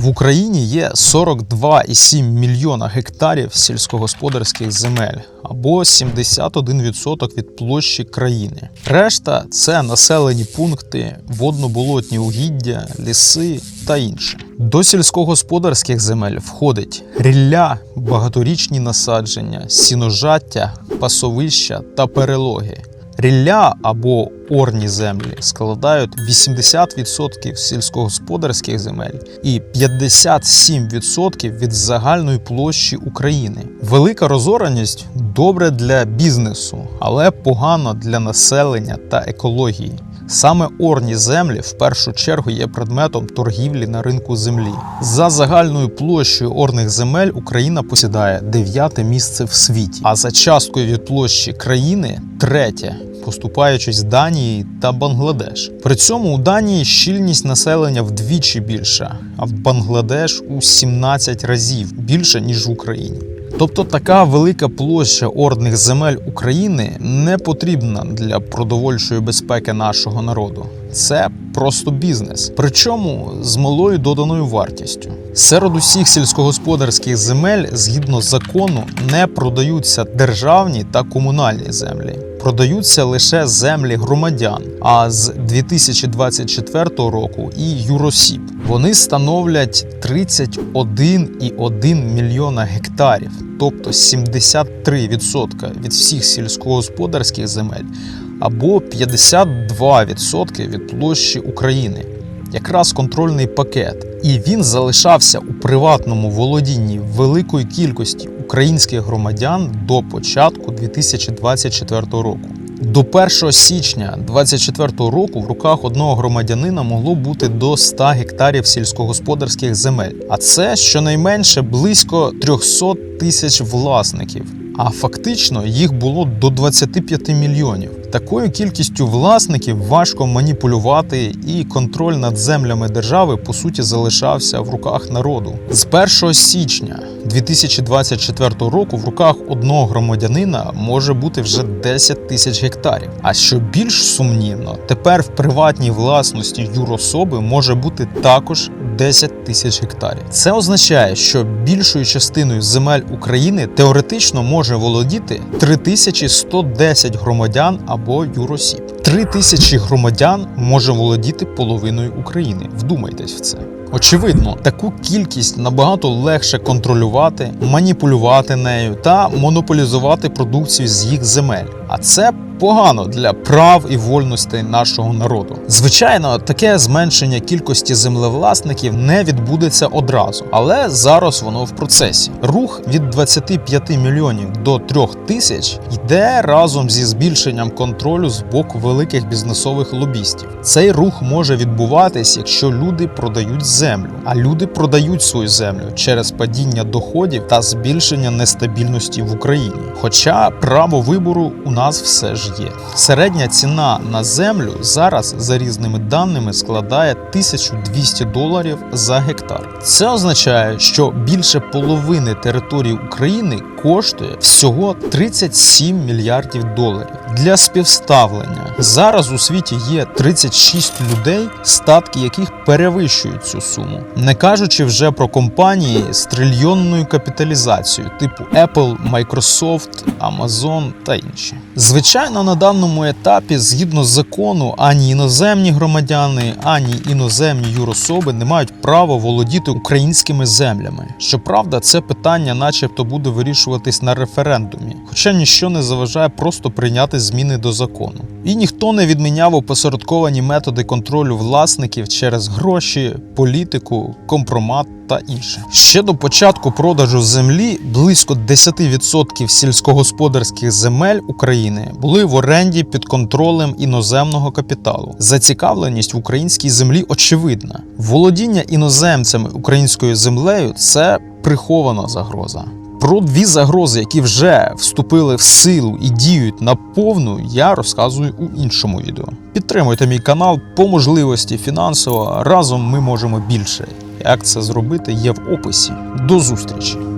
В Україні є 42,7 мільйона гектарів сільськогосподарських земель або 71% від площі країни. Решта це населені пункти, водно-болотні угіддя, ліси та інше. До сільськогосподарських земель входить рілля, багаторічні насадження, сіножаття, пасовища та перелоги. Рілля або орні землі складають 80% сільськогосподарських земель і 57% від загальної площі України. Велика розораність добре для бізнесу, але погано для населення та екології. Саме орні землі в першу чергу є предметом торгівлі на ринку землі. За загальною площею орних земель Україна посідає дев'яте місце в світі, а за часткою від площі країни третє. Поступаючись Данії та Бангладеш. При цьому у Данії щільність населення вдвічі більша, а в Бангладеш у 17 разів більше ніж в Україні. Тобто така велика площа ордних земель України не потрібна для продовольчої безпеки нашого народу. Це просто бізнес, причому з малою доданою вартістю. Серед усіх сільськогосподарських земель, згідно закону, не продаються державні та комунальні землі. Продаються лише землі громадян. А з 2024 року і юросіб вони становлять 31,1 мільйона гектарів, тобто 73% від всіх сільськогосподарських земель або 52% від площі України. Якраз контрольний пакет, і він залишався у приватному володінні великої кількості українських громадян до початку 2024 року. До 1 січня 2024 року в руках одного громадянина могло бути до 100 гектарів сільськогосподарських земель, а це щонайменше близько 300 тисяч власників. А фактично їх було до 25 мільйонів. Такою кількістю власників важко маніпулювати, і контроль над землями держави по суті залишався в руках народу. З 1 січня 2024 року в руках одного громадянина може бути вже 10 тисяч гектарів. А що більш сумнівно, тепер в приватній власності юрособи може бути також 10 тисяч гектарів. Це означає, що більшою частиною земель України теоретично може володіти 3110 громадян або юросіб. 3000 громадян може володіти половиною України. Вдумайтесь в це. Очевидно, таку кількість набагато легше контролювати, маніпулювати нею та монополізувати продукцію з їх земель. А це погано для прав і вольностей нашого народу. Звичайно, таке зменшення кількості землевласників не відбудеться одразу, але зараз воно в процесі. Рух від 25 мільйонів до 3 тисяч йде разом зі збільшенням контролю з боку великих бізнесових лобістів. Цей рух може відбуватись, якщо люди продають землю, а люди продають свою землю через падіння доходів та збільшення нестабільності в Україні. Хоча право вибору у нас все ж є. Середня ціна на землю зараз за різними даними складає 1200 доларів за гектар. Це означає, що більше половини території України коштує всього 37 мільярдів доларів. Для співставлення зараз у світі є 36 людей, статки яких перевищують цю суму, не кажучи вже про компанії з трильйонною капіталізацією, типу Apple, Microsoft, Amazon та інші. Звичайно, на даному етапі, згідно закону, ані іноземні громадяни, ані іноземні юрособи не мають права володіти українськими землями. Щоправда, це питання, начебто, буде вирішуватись на референдумі, хоча ніщо не заважає просто прийняти зміни до закону. І ніхто не відміняв опосередковані методи контролю власників через гроші, політику, компромат та інше. Ще до початку продажу землі близько 10% сільськогосподарських земель України були в оренді під контролем іноземного капіталу. Зацікавленість в українській землі очевидна. Володіння іноземцями українською землею це прихована загроза. Про дві загрози, які вже вступили в силу і діють на повну, я розказую у іншому відео. Підтримуйте мій канал по можливості фінансово. Разом ми можемо більше. Як це зробити, є в описі. До зустрічі!